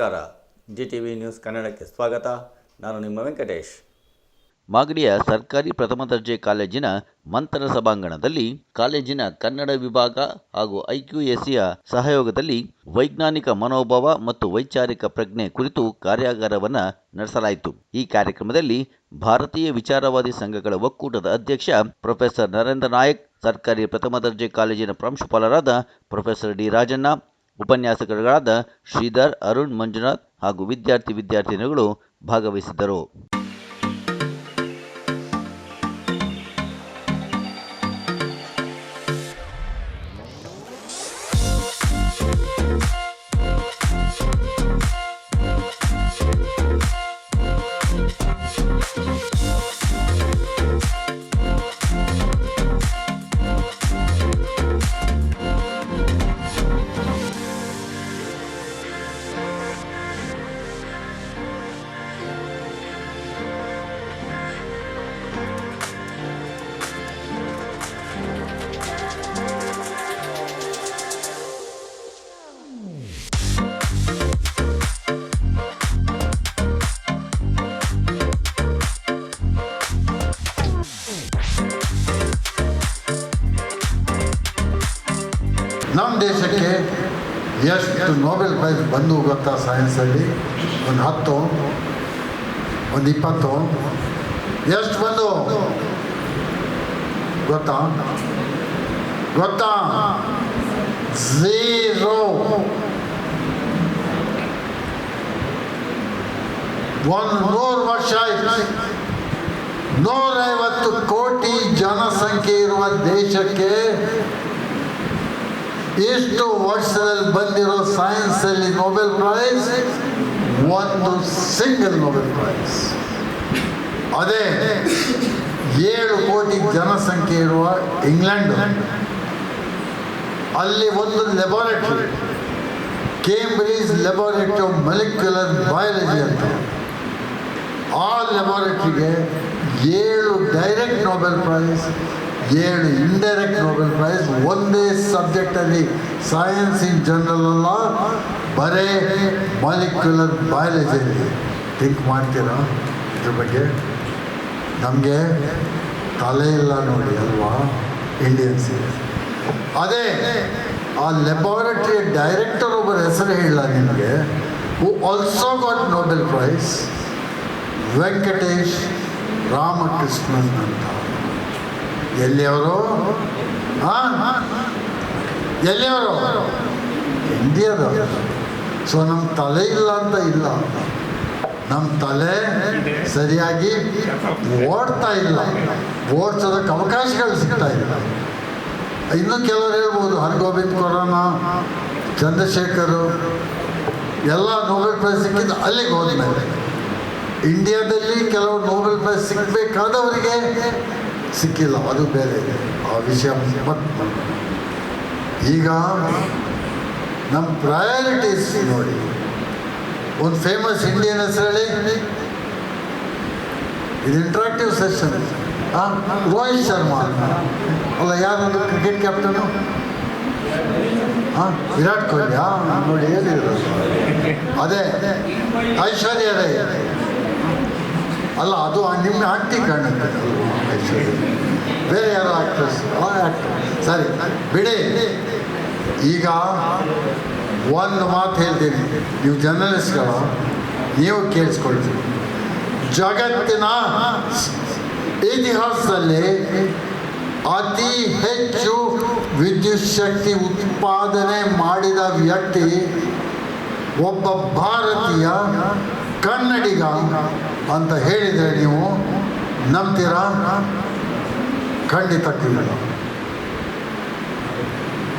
ನಮಸ್ಕಾರ. G T V news ಕನ್ನಡಕ್ಕೆ ಸ್ವಾಗತ. ನಾನು ನಿಮ್ಮ ವೆಂಕಟೇಶ್. ಮಾಗಡಿಯ ಸರ್ಕಾರಿ ಪ್ರಥಮ ದರ್ಜೆ ಕಾಲೇಜಿನ ಮಂತರ ಸಭಾಂಗಣದಲ್ಲಿ ಕಾಲೇಜಿನ ಕನ್ನಡ ವಿಭಾಗ ಹಾಗೂ ಐಕ್ಯುಎಸಿಯ ಸಹಯೋಗದಲ್ಲಿ ವೈಜ್ಞಾನಿಕ ಮನೋಭಾವ ಮತ್ತು ವೈಚಾರಿಕ ಪ್ರಜ್ಞೆ ಕುರಿತು ಕಾರ್ಯಾಗಾರವನ್ನು ನಡೆಸಲಾಯಿತು. ಈ ಕಾರ್ಯಕ್ರಮದಲ್ಲಿ ಭಾರತೀಯ ವಿಚಾರವಾದಿ ಸಂಘಗಳ ಒಕ್ಕೂಟದ ಅಧ್ಯಕ್ಷ ಪ್ರೊಫೆಸರ್ ನರೇಂದ್ರ ನಾಯಕ್, ಸರ್ಕಾರಿ ಪ್ರಥಮ ದರ್ಜೆ ಕಾಲೇಜಿನ ಪ್ರಾಂಶುಪಾಲರಾದ ಪ್ರೊಫೆಸರ್ ಡಿ ರಾಜಣ್ಣ ಉಪನ್ಯಾಸಕರುಗಳಾದ ಶ್ರೀಧರ್ ಅರುಣ್ ಮಂಜುನಾಥ್ ಹಾಗೂ ವಿದ್ಯಾರ್ಥಿ ವಿದ್ಯಾರ್ಥಿನಿಗಳು ಭಾಗವಹಿಸಿದ್ದರು. ನಮ್ಮ ದೇಶಕ್ಕೆ ಎಷ್ಟು ನೊಬೆಲ್ ಪ್ರೈಸ್ ಬಂದು ಗೊತ್ತಾ ಸೈನ್ಸಲ್ಲಿ ಒಂದು ಹತ್ತು, ಒಂದು ಇಪ್ಪತ್ತು, ಎಷ್ಟು ಬಂದು? ಗೊತ್ತಾ? ಗೊತ್ತಾ? ಝೀರೋ ಒಂದು ನೂರು ವರ್ಷ ಆಯ್ತು. ನೂರೈವತ್ತು ಕೋಟಿ ಜನಸಂಖ್ಯೆ ಇರುವ ದೇಶಕ್ಕೆ ಎಷ್ಟು ವರ್ಷದಲ್ಲಿ ಬಂದಿರೋ ಸೈನ್ಸಲ್ಲಿ ನೊಬೆಲ್ ಪ್ರೈಸ್ ಒಂದು ಸಿಂಗಲ್ ನೊಬೆಲ್ ಪ್ರೈಸ್ ಅದೇ ಏಳು ಕೋಟಿ ಜನಸಂಖ್ಯೆ ಇರುವ ಇಂಗ್ಲೆಂಡ್. ಅಲ್ಲಿ ಒಂದು laboratory Cambridge laboratory of molecular biology ಅಂತ. ಆ ಲೆಬಾರೆಟರಿಗೆ ಏಳು ಡೈರೆಕ್ಟ್ ನೊಬೆಲ್ ಪ್ರೈಸ್ ಏಳು ಇಂಡೈರೆಕ್ಟ್ ನೊಬೆಲ್ ಪ್ರೈಸ್ ಒಂದೇ ಸಬ್ಜೆಕ್ಟಲ್ಲಿ ಸೈನ್ಸ್ ಇನ್ ಜನರಲ್ ಅಲ್ಲ, ಬರೇ ಮಾಲಿಕ್ಯುಲರ್ ಬಯಾಲಜಿಯಲ್ಲಿ ಥಿಂಕ್ ಮಾಡ್ತೀರಾ? ಇದ್ರ ಬಗ್ಗೆ? ನಮಗೆ ತಲೆ ಇಲ್ಲ ನೋಡಿ ಅಲ್ವಾ? ಇಂಡಿಯನ್ಸಿಗೆ ಅದೇ, ಆ ಲೆಬಾರೆಟರಿ ಡೈರೆಕ್ಟರ್ ಒಬ್ಬರ ಹೆಸರು ಹೇಳಲ್ಲ ನಿಮಗೆ who also got Nobel prize Venkatesh Ramakrishnan ಅಂತ. ಎಲ್ಲಿಯವರು? ಎಲ್ಲಿಯವರು? ಇಂಡಿಯಾದ ಸೊ ನಮ್ಮ ತಲೆ ಇಲ್ಲ ಅಂತ ಇಲ್ಲ. ನಮ್ಮ ತಲೆ ಸರಿಯಾಗಿ ಓಡ್ತಾ ಇಲ್ಲ. ಓಡ್ಸೋದಕ್ಕೆ ಅವಕಾಶಗಳು ಸಿಗ್ತಾ ಇಲ್ಲ. ಇನ್ನು ಕೆಲವರು ಹೇಳ್ಬೋದು ಹರಗೋವಿಂದ್ ಕೊರೋನ, ಚಂದ್ರಶೇಖರು, ಎಲ್ಲ ನೋಬೆಲ್ ಪ್ರೈಸ್ ಸಿಕ್ಕಿದ್ದು ಅಲ್ಲಿಗೆ ಹೋದ್ಮೇಲೆ. ಇಂಡಿಯಾದಲ್ಲಿ ಕೆಲವು ನೋಬೆಲ್ ಪ್ರೈಸ್ ಸಿಗಬೇಕಾದವರಿಗೆ ಸಿಕ್ಕಿಲ್ಲ, ಅದು ಬೇರೆ. ಇದೆ ಆ ವಿಷಯ ಈಗ ನಮ್ಮ ಪ್ರಯಾರಿಟೀಸ್ ನೋಡಿ. ಒಂದು ಫೇಮಸ್ ಇಂಡಿಯನ್ ಹೆಸರು ಹೇಳಿ. ಇದು ಇಂಟ್ರಾಕ್ಟಿವ್ ಸೆಷನ್ ರೋಹಿತ್ ಶರ್ಮಾ ಅಲ್ಲ ಯಾರು ಕ್ರಿಕೆಟ್ ಕ್ಯಾಪ್ಟನು ಹಾಂ ವಿರಾಟ್ ಕೊಹ್ಲಿ. ಹಾಂ ನೋಡಿ, ಹೇಳಿದ್ರು. ಅದೇ, ಐಶ್ವರ್ಯ ರೈ. ಅಲ್ಲ, ಅದು ನಿಮ್ಮ ಆಂಟಿ ಕಾಣುತ್ತೆ. ಐಶ್ವರ್ಯ ಬೇರೆ ಯಾರೋ ಆ್ಯಕ್ಟ್ರೆಸ್ ಸರಿ, ಬಿಡಿ. ಈಗ ಒಂದು ಮಾತು ಹೇಳ್ತೀನಿ. ನೀವು ಜರ್ನಲಿಸ್ಟ್ಗಳು ನೀವು ಕೇಳಿಸ್ಕೊಳ್ತೀವಿ ಜಗತ್ತಿನ ಇತಿಹಾಸದಲ್ಲಿ ಅತಿ ಹೆಚ್ಚು ವಿದ್ಯುತ್ ಶಕ್ತಿ ಉತ್ಪಾದನೆ ಮಾಡಿದ ವ್ಯಕ್ತಿ ಒಬ್ಬ ಭಾರತೀಯ ಕನ್ನಡಿಗ ಅಂತ ಹೇಳಿದರೆ ನೀವು ನಂಬ್ತೀರಾ? ಖಂಡಿತ ಕೇಳೋಣ.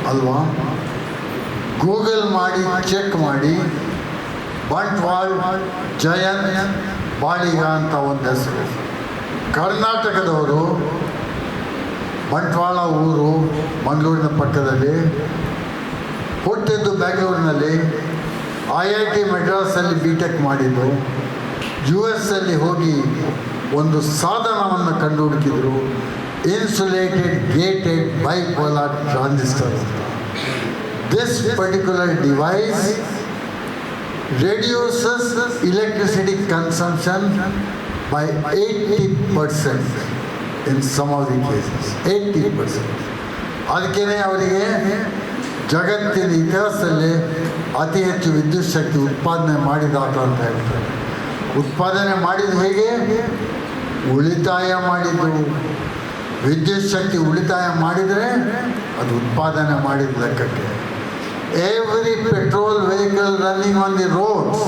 ಅಲ್ವಾ? ಗೂಗಲ್ ಮಾಡಿ, ಚೆಕ್ ಮಾಡಿ, ಬಂಟ್ವಾಳ್, ಜಯನ್ ಬಾಳಿಗ ಅಂತ ಒಂದು ಹೆಸರು. ಕರ್ನಾಟಕದವರು, ಬಂಟ್ವಾಳ ಊರು, ಮಂಗಳೂರಿನ ಪಕ್ಕದಲ್ಲಿ, ಹುಟ್ಟಿದ್ದು ಬೆಂಗಳೂರಿನಲ್ಲಿ ಐ ಐ ಟಿ ಮೆಡ್ರಾಸಲ್ಲಿ ಬಿ ಟೆಕ್ ಮಾಡಿದ್ದು ಯು ಎಸ್ ಅಲ್ಲಿ ಹೋಗಿ ಒಂದು ಸಾಧನವನ್ನು ಕಂಡು ಹುಡುಕಿದ್ರು ಇನ್ಸುಲೇಟೆಡ್ ಗೇಟೆಡ್ ಬೈಪೋಲಾರ್ ಟ್ರಾನ್ಸಿಸ್ಟರ್ ಅಂತ this particular device reduces electricity consumption by 80% in some of the cases. 80%. ಅದಕ್ಕೇ ಅವರಿಗೆ ಜಗತ್ತಿನ ಇತಿಹಾಸದಲ್ಲಿ ಅತಿ ಹೆಚ್ಚು ವಿದ್ಯುತ್ ಶಕ್ತಿ ಉತ್ಪಾದನೆ ಮಾಡಿದಾತ ಅಂತ ಹೇಳ್ತಾರೆ ಉತ್ಪಾದನೆ ಮಾಡಿದ ಹೇಗೆ ಉಳಿತಾಯ ಮಾಡಿದ್ದು. ವಿದ್ಯುತ್ ಶಕ್ತಿ ಉಳಿತಾಯ ಮಾಡಿದರೆ ಅದು ಉತ್ಪಾದನೆ ಮಾಡಿದ ಲೆಕ್ಕಕ್ಕೆ. Every petrol vehicle running on the roads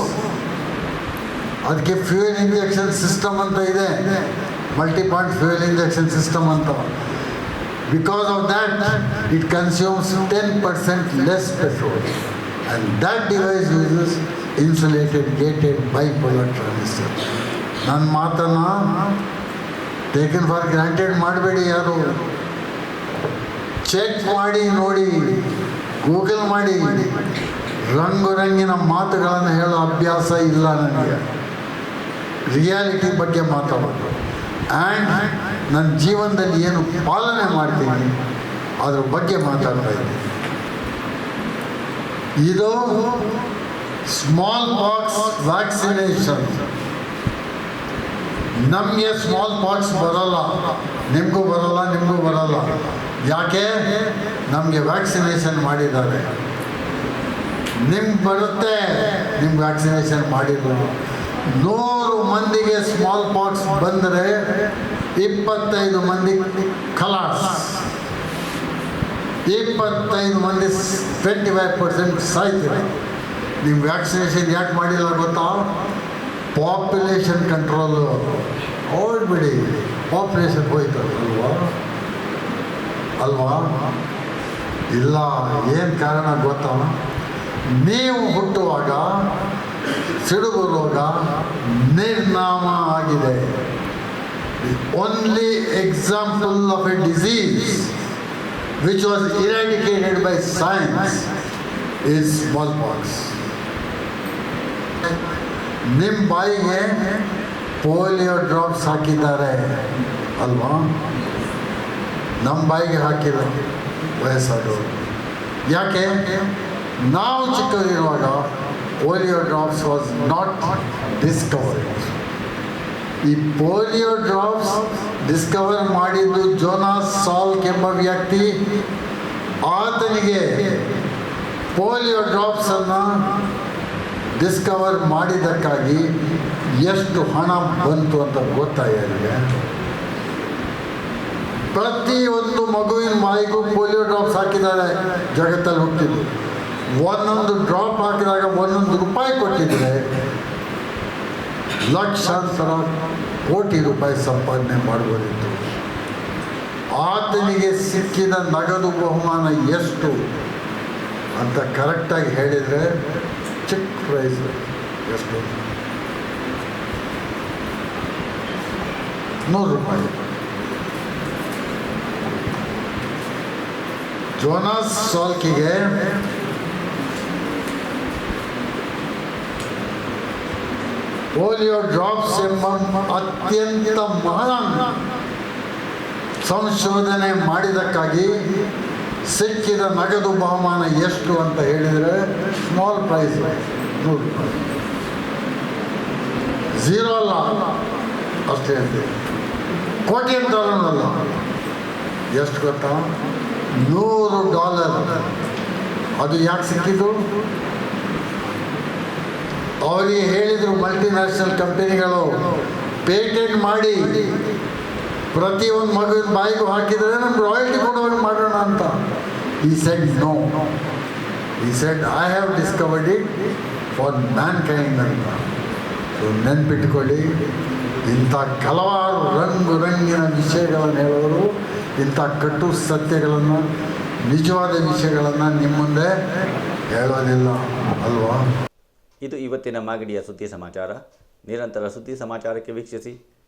ಅದಕ್ಕೆ ಫ್ಯೂಯಲ್ ಇಂಜೆಕ್ಷನ್ ಸಿಸ್ಟಮ್ ಅಂತ ಇದೆ. Multi point fuel injection system ಅಂತ. Because of that it consumes ten percent less petrol and that device uses insulated gated bipolar transistor ನನ್ನ ಮಾತನ್ನು taken for granted ಮಾಡಬೇಡಿ ಯಾರು. Check ಮಾಡಿ ನೋಡಿ ಗೂಗಲ್ ಮಾಡಿ. ರಂಗು ರಂಗಿನ ಮಾತುಗಳನ್ನು ಹೇಳೋ ಅಭ್ಯಾಸ ಇಲ್ಲ ನನಗೆ. ರಿಯಾಲಿಟಿ ಬಗ್ಗೆ ಮಾತಾಡೋದು. ಆ್ಯಂಡ್ ನನ್ನ ಜೀವನದಲ್ಲಿ ಏನು ಪಾಲನೆ ಮಾಡ್ತೀನಿ, ಅದ್ರ ಬಗ್ಗೆ ಮಾತಾಡ್ತಾ ಇದ್ದೀನಿ. ಇದು ಸ್ಮಾಲ್ ಪಾಕ್ಸ್ ವ್ಯಾಕ್ಸಿನೇಷನ್ ನಮಗೆ ಸ್ಮಾಲ್ ಪಾಕ್ಸ್ ಬರೋಲ್ಲ. ನಿಮಗೂ ಬರೋಲ್ಲ ನಿಮಗೂ ಬರೋಲ್ಲ. ಯಾಕೆ? ನಮಗೆ ವ್ಯಾಕ್ಸಿನೇಷನ್ ಮಾಡಿದ್ದಾರೆ. ನಿಮ್ಗೆ ಬರುತ್ತೆ, ನಿಮ್ಗೆ ವ್ಯಾಕ್ಸಿನೇಷನ್ ಮಾಡಿಲ್ಲ ನೂರು ಮಂದಿಗೆ ಸ್ಮಾಲ್ ಪಾಕ್ಸ್ ಬಂದರೆ ಇಪ್ಪತ್ತೈದು ಮಂದಿ ಖಲಾಸ್. ಇಪ್ಪತ್ತೈದು ಮಂದಿ ಟ್ವೆಂಟಿ ಫೈವ್ ಪರ್ಸೆಂಟ್ ಸಾಯ್ತೀರ. ನೀವು ವ್ಯಾಕ್ಸಿನೇಷನ್ ಯಾಕೆ ಮಾಡಿಲ್ಲ ಗೊತ್ತಾ? ಪಾಪ್ಯುಲೇಷನ್ ಕಂಟ್ರೋಲು ಬಿಡಿ ಪಾಪ್ಯುಲೇಷನ್ ಹೋಯ್ತು ಅಲ್ವಾ? ಅಲ್ವಾ? ಇಲ್ಲ, ಏನು ಕಾರಣ ಗೊತ್ತಾ? ನೀವು ಹುಟ್ಟುವಾಗ ಸಿಡುಬು ರೋಗ ನಿರ್ನಾಮ ಆಗಿದೆ. Only example of a disease which was eradicated by science is smallpox ನಿಮ್ಮ ಬಾಯಿಗೆ ಪೋಲಿಯೋ ಡ್ರಾಪ್ಸ್ ಹಾಕಿದ್ದಾರೆ. ಅಲ್ವಾ? ನಮ್ಮ ಬಾಯಿಗೆ ಹಾಕಿಲ್ಲ. ವಯಸ್ಸಾದವರು. ಯಾಕೆ? ನಾವು ಚಿಕ್ಕದಿರುವಾಗ polio drops was not discovered ಈ ಪೋಲಿಯೋ ಡ್ರಾಪ್ಸ್ ಡಿಸ್ಕವರ್ ಮಾಡಿದ್ದು ಜೋನಾಸ್ ಸಾಲ್ಕ್ ಎಂಬ ವ್ಯಕ್ತಿ. ಆತನಿಗೆ ಪೋಲಿಯೋ ಡ್ರಾಪ್ಸನ್ನು ಡಿಸ್ಕವರ್ ಮಾಡಿದ್ದಕ್ಕಾಗಿ ಎಷ್ಟು ಹಣ ಬಂತು ಅಂತ ಗೊತ್ತಾ ಪ್ರತಿ ಒಂದು ಮಗುವಿನ ಮೈಗೂ ಪೋಲಿಯೋ ಡ್ರಾಪ್ಸ್ ಹಾಕಿದ್ದಾರೆ, ಜಗತ್ತಲ್ಲಿ ಹುಟ್ಟಿದ್ದು ಒಂದೊಂದು ಡ್ರಾಪ್ ಹಾಕಿದಾಗ ಒಂದೊಂದು ರೂಪಾಯಿ ಕೊಟ್ಟಿದ್ರೆ ಲಕ್ಷಾಂತರ ಕೋಟಿ ರೂಪಾಯಿ ಸಂಪಾದನೆ ಮಾಡ್ಬೋದಿತ್ತು. ಆತನಿಗೆ ಸಿಕ್ಕಿದ ನಗದು ಬಹುಮಾನ ಎಷ್ಟು ಅಂತ ಕರೆಕ್ಟಾಗಿ ಹೇಳಿದರೆ ಚಿಕ್ಕ ಪ್ರೈಸ್ ಎಷ್ಟು ನೂರು ರೂಪಾಯಿ ಜೋನಾಸ್ ಸಾಲ್ಕಿಗೆ ಪೋಲಿಯೋ ಡ್ರಾಪ್ಸ್ ಎಂಬ ಅತ್ಯಂತ ಮಹಾನ್ ಸಂಶೋಧನೆ ಮಾಡಿದ್ದಕ್ಕಾಗಿ ಸಿಕ್ಕಿದ ನಗದು ಬಹುಮಾನ ಎಷ್ಟು ಅಂತ ಹೇಳಿದರೆ ಸ್ಮಾಲ್ ಪ್ರೈಸ್ ನೂರು ರೂಪಾಯಿ. ಝೀರೋ ಅಲ್ಲ. ಅಷ್ಟೇ ಅಂತೀವಿ ಕೋಟಿ ಅಲ್ಲ ಎಷ್ಟು ಗೊತ್ತಾ? ನೂರು ಡಾಲರ್ ಅದು ಯಾಕೆ ಸಿಕ್ಕಿದ್ದು? ಅವರಿಗೆ ಹೇಳಿದರು ಮಲ್ಟಿನ್ಯಾಷನಲ್ ಕಂಪನಿಗಳು ಪೇಟೆಂಟ್ ಮಾಡಿ. ಪ್ರತಿಯೊಂದು ಮಗುವಿನ ಬಾಯಿಗೂ ಹಾಕಿದರೆ ನಮ್ಗೆ ರಾಯಲ್ಟಿ ಕೊಡುವಾಗ ಮಾಡೋಣ ಅಂತ. ಈ ಸೆಡ್ ನೋ ಈ said I have discovered it for mankind ಅಂತ. ಸೊ ನೆನ್ಪಿಟ್ಕೊಳ್ಳಿ, ಇಂಥ ಹಲವಾರು ರಂಗು ರಂಗಿನ ವಿಷಯಗಳನ್ನು ಹೇಳೋರು, ಇಂಥ ಕಟ್ಟು ಸತ್ಯಗಳನ್ನು, ನಿಜವಾದ ವಿಷಯಗಳನ್ನು ನಿಮ್ಮ ಮುಂದೆ ಹೇಳೋದಿಲ್ಲ, ಅಲ್ವಾ? ಇದು ಇವತ್ತಿನ ಮಾಗಡಿಯ ಸುದ್ದಿ ಸಮಾಚಾರ. ನಿರಂತರ ಸುದ್ದಿ ಸಮಾಚಾರಕ್ಕೆ ವೀಕ್ಷಿಸಿ.